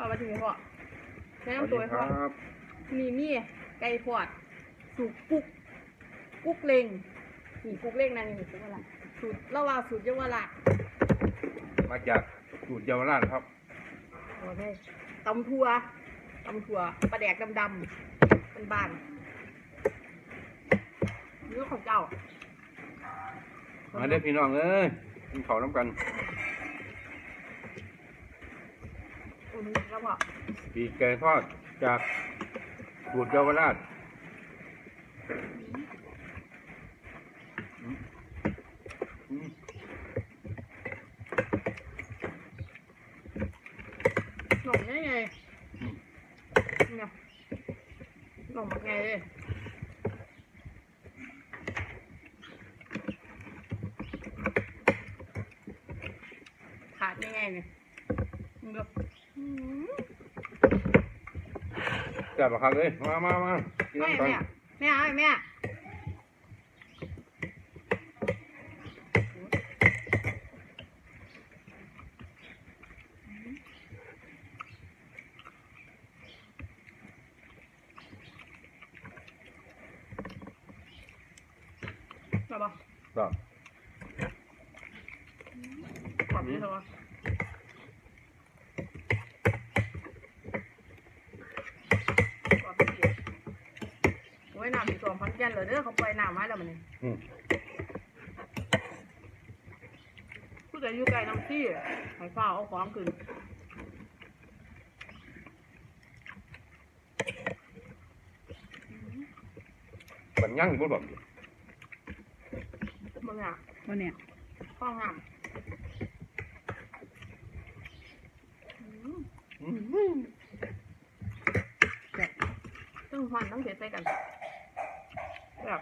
พ่อมาถึงพ่อแนะสวัสนำตัวดีให้คพ่อรับมีมีไก่พอดสูตรกุ๊กกุ๊กเล็งนี่กุ๊กเล็งนั่นนี่สูตรอะไรสูตรละว่าสูตรเยาวราชมาจากสูตรเยาวราชครับโอเคตำทัวตำทัวปลาแดกดำๆเป็นบานเนื้อของเจ้ามาเด้อพี่น้องเอ้ยกินข้าวน้ำกัน อืมแล้วพ่อปีกไก่ทอดจากสูตรเยาวราชอืมอืมหน่องยังไงอืมเนี่ยหน่องแบบไงเลยขาดยังไงเนี่ยมึงก็อืม แซ่บปะครับเลยมามามากินแม่น้ำกันแม่แม่เอาแม่มาบ่ ก็ ขอบคุณเถอะขอบคุณเกียรติโอ้ยน้ำมีสองพันแก่นเลยเด้อเขาปล่อยน้ำไว้แล้วมันนี่อืม ผู้ใดอยู่ไกล้น้ำที่ให้ฟ้าเอาของขึ้นบันยั่งอยู่บ่บอกมึงอะวันเนี้ยข้องงามอืมอืมตึ้งมันต้องเสียใจกัน แบบ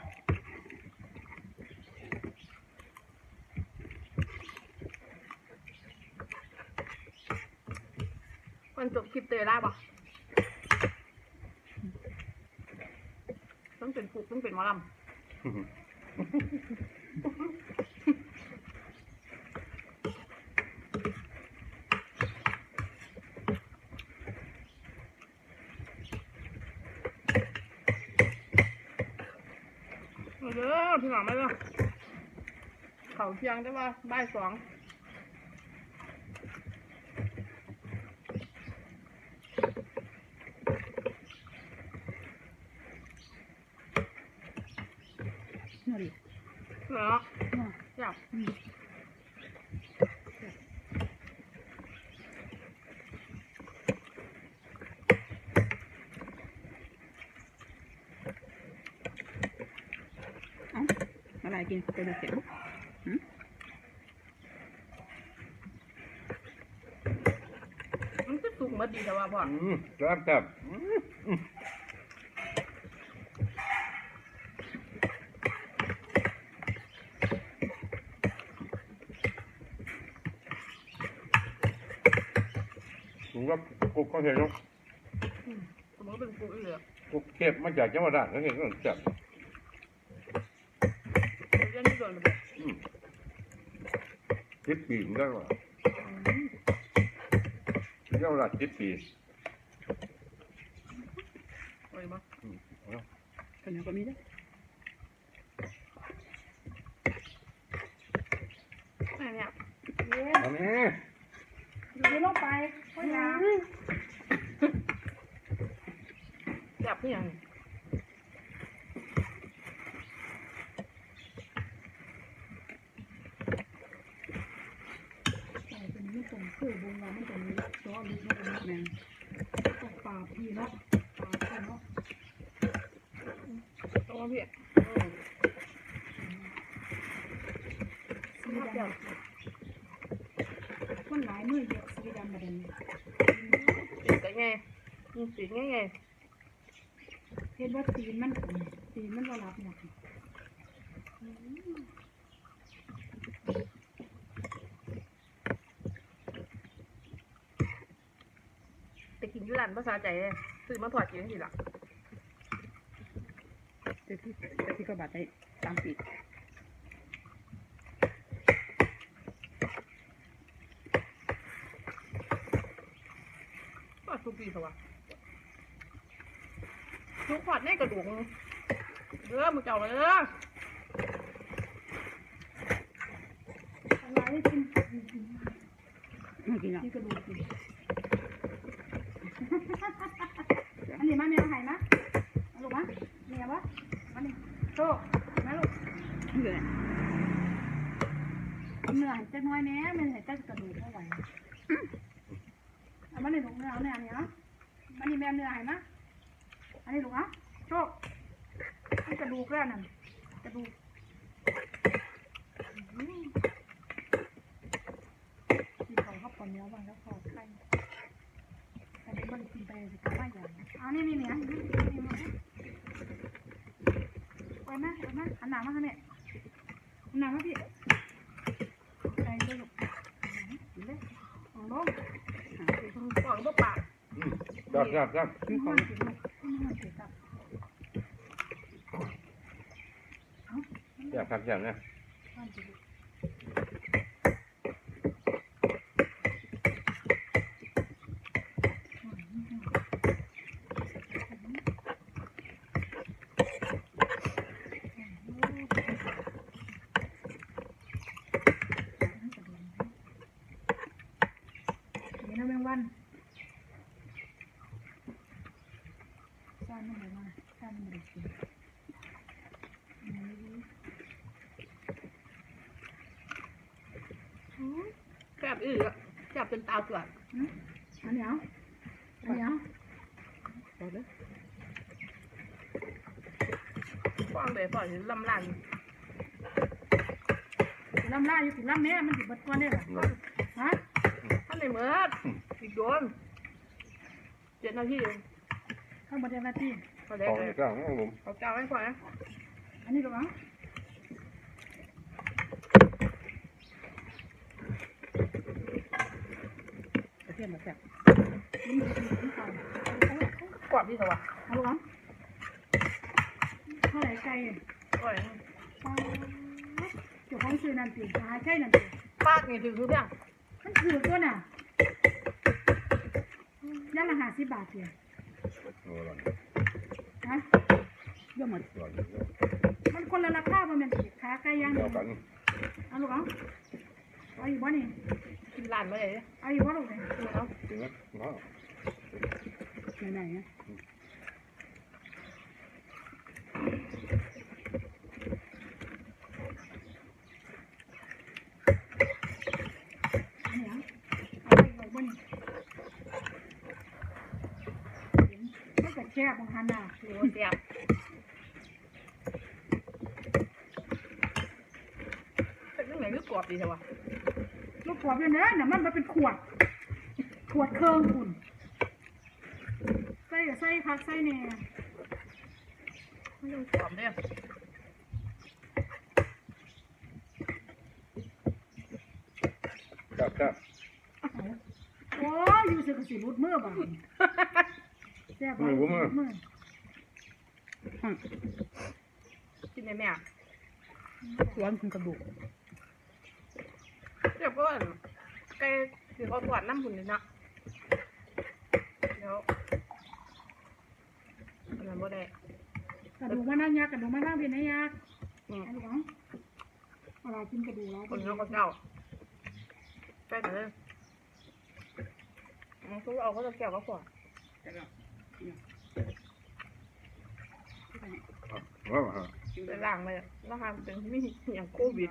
คนจบคลิปเตยได้ปะต้องเป็นฟุกต้องเป็นมอลำ เอาเด้อพี่หลังไม่เด้อเขาเพียงได้ว่าบ่ายสองน่าดิ เหรอ น่า อยาก อืมเอ้า อะไรกินเป็นเสียงมันจะสุกหมาดีแต่ว่าพ่ออืมแซ่บแซ่บอืมอืมผมว่ากุ๊กเขาเห็นเนาะสมมติเป็นกูอีเหลือกุ๊กเก็บมาจากจังหวัดราชเขาเห็นก็แซ่บเรื่องที่โดนระเบิดอืมสิบปีเหมือนกันว่ะจังหวัดราชสิบ ปีโอ้ยมั้งอืมเอาคนนี้ก็มีได้ แม่เนี่ย เอาแม่ ดูลงไปพ่อยา แบบนี้ยัง ใส่เป็นมัน ตรงคือบงเราไมันตรงนี้ซ้อลึกมากเลยแม่ตกปลาพี่เนาะปลาพี่เนาะตรงมาพี่สีดำมันหลายมือเยอะสีดำประเด็นสีแต่ไงสีไงไงเห็นว่าตีนมันตีนมันก็รับหมด แต่กินอ ยูรันภาษาใจเลยซื้อมาถอดกินสิล่ะแต่ที่แต่ที่ก็บาดได้ตามปีกก็ทุกปีเขาว่าทุกขวดในกระดูกมึงเด้อมึงเจ้าเลยเด้ออะไรกินไม่กินหรอกกินกระดูกกิน อันนี้มาแมวไห่นะเอาลูกมะแมววะมานี่โชคมาลูกไม่กินเลยเหนื้อยจะน้อยแน่มันเห็นแต่กระดูกเท่าไหร่เอามานี่ลูกเนื้อเอาเนื้ออันนี้เนาะมานี่แมวเนื้อไห่นะอันนี้ลูกอะโชคกระดูกแล้วนั่นกระดูกกินของข้าวปอนเนื้อบางแล้วขอไข่อันนี้มันกินไปสิกับว่าอย่างเอานี่นี่เนี่ยนี่นี่มาไปไหมไปไหมอันหนามาค่ะเนี่ยอันหนามาพี่ใจเลยลูกดิ่งเลยของลงก่อนบ่ปากอืมครับครับครับกินของกินลูกกินของกินกับ แซ่บครับแซ่บนะ ข้าวกินลูกนี่นะแมง วันซ่านมันเลยมาซ่านมันเลยกินอืมแซ่บอื้ออะแซ่บจนตาเปลือกอืมอันนี้เอาอันนี้เอาฟังเลยฟังลำลันสิลำลายอยู่สิลำแม่มันสิเบิดก่อนได้หรอฮะท่านในเมื่อ อีกโดนเจ็ดนาทีเองข้างบนเดียวนาทีเขาได้ของเลยนี่ก็ของผมเขาเจ้าให้ก่อนนะอันนี้หรอวะกระเทียมแบบแซ่บนี่มันสิกินข้าวกรอบที่สวะเอาลูกอะเท่าไหร่ไก่ก่อนปลาเจ้าของซื้อนั่นสิหาไก่นั่นสิปากนี่ถือคือเพียงมันถือตัวน่ะ ย่านละห้าสิบบาทเดียวโอ้ร้อนฮะเยอะหมดร้อนมันคนละราคาบ่แม่นสิขาไก่ย่างเดียวกันเอาลูกอะเอาอีกบ่นี่กินร้านมาเลยเอาอีกบ่ลูกนี่เอาจริงไหมเนาะไหนๆนะ อันนี้อะเอาอีกบ่นี่ ซ่บางหันน่ะโอ้เสียบเป็นเรื่องไหนคือกรอบดีใช่ปะลูกขวบอยู่เนื้อน่ะมันมาเป็นขวด ขวดเครื่องคุณใส่กับใส่พักใส่แหน่ไม่ต้องกรอบเนี่ยครับครับโอ้ยอยู่สึกสิรุดมือบ่า แซ่บบ่มือ กินได้ไหมอะร้อนคุณกระดูกเดี๋ยวก็ไก่ถือเขากวาดน้ำหุ่นเลยนะเดี๋ยวอันนั้นบ่ได้กระดูกมันน่ายากกระดูกมันน่าเป็นนายากอืมไอ้ลูกอ๋อเวลากินกระดูกแล้วคนเขาก็เจ้าใกล้กันเลยมันคือเอาเขาจะแก้วก็ขวด ว้าวฮะไปล้างเลยแล้วทำเป็นมีอย่างโควิด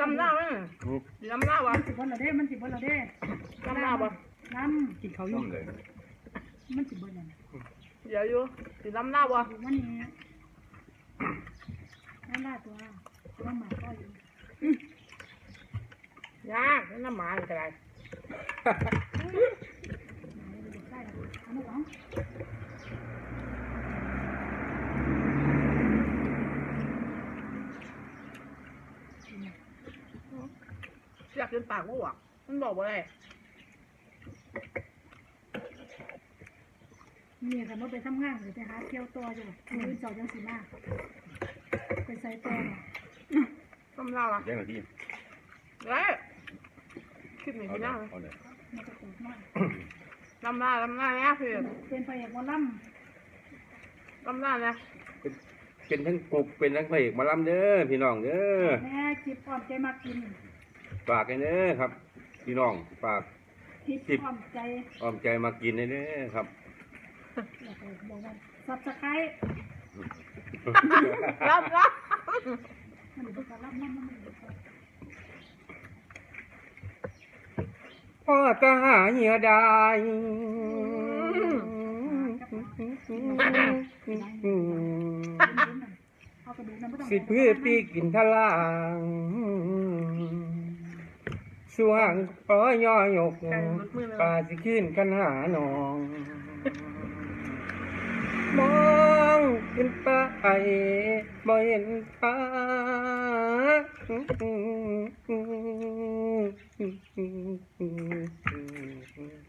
ลำหน้าไหมอืมลำหน้าวะสิบวันละเด้ มันสิบวันละเด้ลำหน้าปะน้กินเขาวอต้ยุ่มเลยำมันสิบวันละ เดี๋ยวอยู่สิลำหน้าวะดูมันนี่นั่นได้ตัวตัวหมาก็อยู่ยากนั่นน้ำหมาอยู่แต่ไรได้อันนี้ของอยากกินปากกูอะมันบอกว่าอะไร นนี่แต่ว่าไปทำงานหรือไปหาเที่ยวตัวอยู่มื้อเจ้าจังสิมาไปใส่ตัวเนาะต้มเหล้าอะแย่งหน่อยพี่แล้วขึ้นหนีเอาพี่เลน้ายเอาเลยมันจะตกน้อยลำหน้าลำหน้าเนี่ยคือเป็นพระเอกหมอลลำหน้าเนี่ยเป็นเป็นทั้งกุกเป็นทั้งพระเอกหมาลำเด้อพี่น้องเด้อำแม่คลิปพร้อมใจมากินฝากกันเด้อครับ พี่น้องฝากคลิปคลิปพร้อมใจอ้อมใจมากินเด้อครับ แล้วก็บอกว่าซับสไครต์รับรับมันอยู่กับรับน้ำมันอยู่กับพ่อตาหาเหยื่อได้สิเพื่อปีกินทลางช่วงปอย่อยกปลาสิขึ้นกันหาหนอง มองขึ้นไปบ่เห็นปลา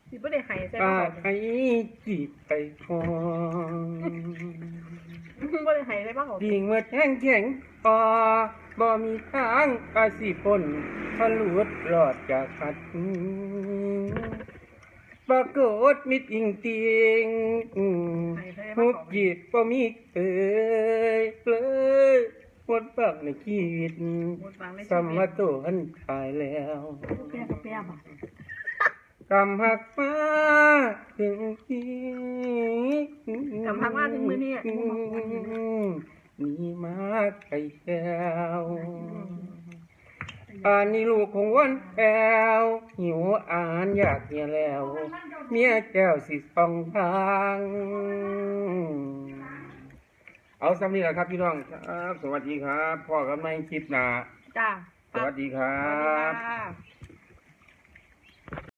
สิบ่ได้ใหายใส่ปลาผ้าไอ้จีบไปคองบ่ได้ใหายใส่ผ้าห่มดิ่งเมื่อแข็งแข็งพอบ่มีทางอาสิปนทะลุดรอดจากขัด ปรากฏมิดอิงติงใหายใส่หุผ้าบห่มจีบบ่มีเอ่ยเลยหมดปากในชีวิตหมดฟังในสัชีมวิมาตโตหันตายแล้วแปรกับแปรบ่ะกำหักมาถึงที่กำพักมาถึงมื้อนี้มีมาไก่แก้ว อันนี้ลูกของวันแก้วหิวอ่านอยากเหียแล้ว เมียแก้วสิสองทาง เอาสำนี้แหละครับพี่น้องครับ สวัสดีครับพ่อกับแม่คลิปหนาจ้าสวัสดีครัสวัสดีบ ค่ะ